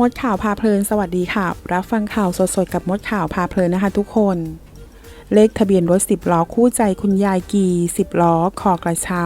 มดข่าวพาเพลินสวัสดีค่ะ รับฟังข่าวสดๆกับมดข่าวพาเพลินนะคะทุกคน เลขทะเบียนรถ 10 ล้อคู่ใจคุณยายกี 10 ล้อคอกระเช้า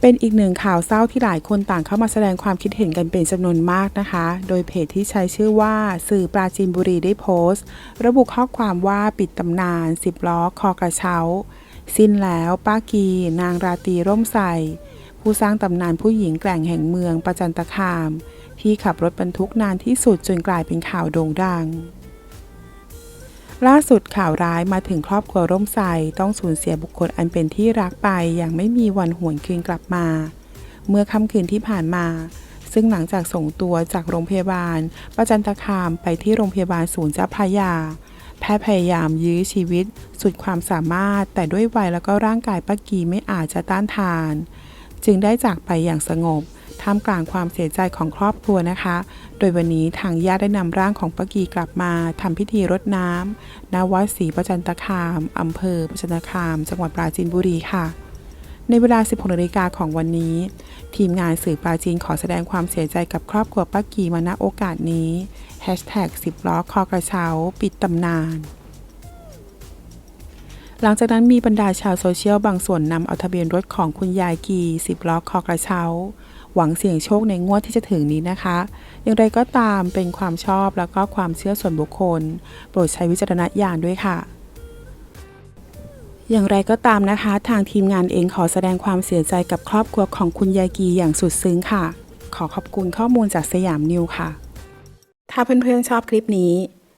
เป็นอีกหนึ่งข่าวเศร้าที่หลายคนต่างเข้ามาแสดงความคิดเห็นกันเป็นจำนวนมากนะคะ โดยเพจที่ใช้ชื่อว่าสื่อปราจีนบุรีได้โพสต์ ระบุข้อความว่าปิดตำนาน 10 ล้อคอกระเช้า สิ้นแล้วป้ากี นางราตรีร่มใส ผู้สร้างตำนานผู้หญิงแกร่งแห่งเมืองประจันตคาม ที่ขับรถบรรทุกนานที่สุดจนกลายเป็นข่าวโด่งดัง ล่าสุดข่าวร้ายมาถึงครอบครัวร่มใสต้องสูญเสียบุคคลอันเป็นที่รักไปอย่างไม่มีวันหวนคืนกลับมา เมื่อค่ำคืนที่ผ่านมาซึ่งหลังจากส่งตัวจากโรงพยาบาล ประจันตคามไปที่โรงพยาบาลศูนย์เจ้าพระยา แพทย์พยายามยื้อชีวิต สุดความสามารถแต่ด้วยวัยแล้วก็ร่างกายป้ากีไม่อาจจะต้านทาน จึงได้จากไปอย่างสงบท่ามกลางความเสียใจของครอบครัวนะคะ โดยวันนี้ทางญาติได้นำร่างของป้ากีกลับมาทำพิธีรดน้ำณวัดศรีประจันตคามอำเภอประจันตคาม จังหวัดปราจีนบุรีค่ะ ในเวลา 16นาฬิกาของวันนี้ ทีมงานสื่อปราจีนขอแสดงความเสียใจกับครอบครัวป้ากีมาณโอกาสนี้ Hashtag 10 ล้อคอกระเช้า ปิดตำนาน หลังจากนั้นมีบรรดาชาวโซเชียลบางส่วนนำเอาทะเบียนรถของคุณยายกี10ล้อคอกระเช้า หวังเสี่ยงโชคในงวดที่จะถึงนี้นะคะ อย่างไรก็ตามเป็นความชอบแล้วก็ความเชื่อส่วนบุคคล โปรดใช้วิจารณญาณด้วยค่ะ อย่างไรก็ตามนะคะ ทางทีมงานเองขอแสดงความเสียใจกับครอบครัวของคุณยายกีอย่างสุดซึ้งค่ะ ขอขอบคุณข้อมูลจากสยามนิวค่ะ ถ้าเพื่อนๆชอบคลิปนี้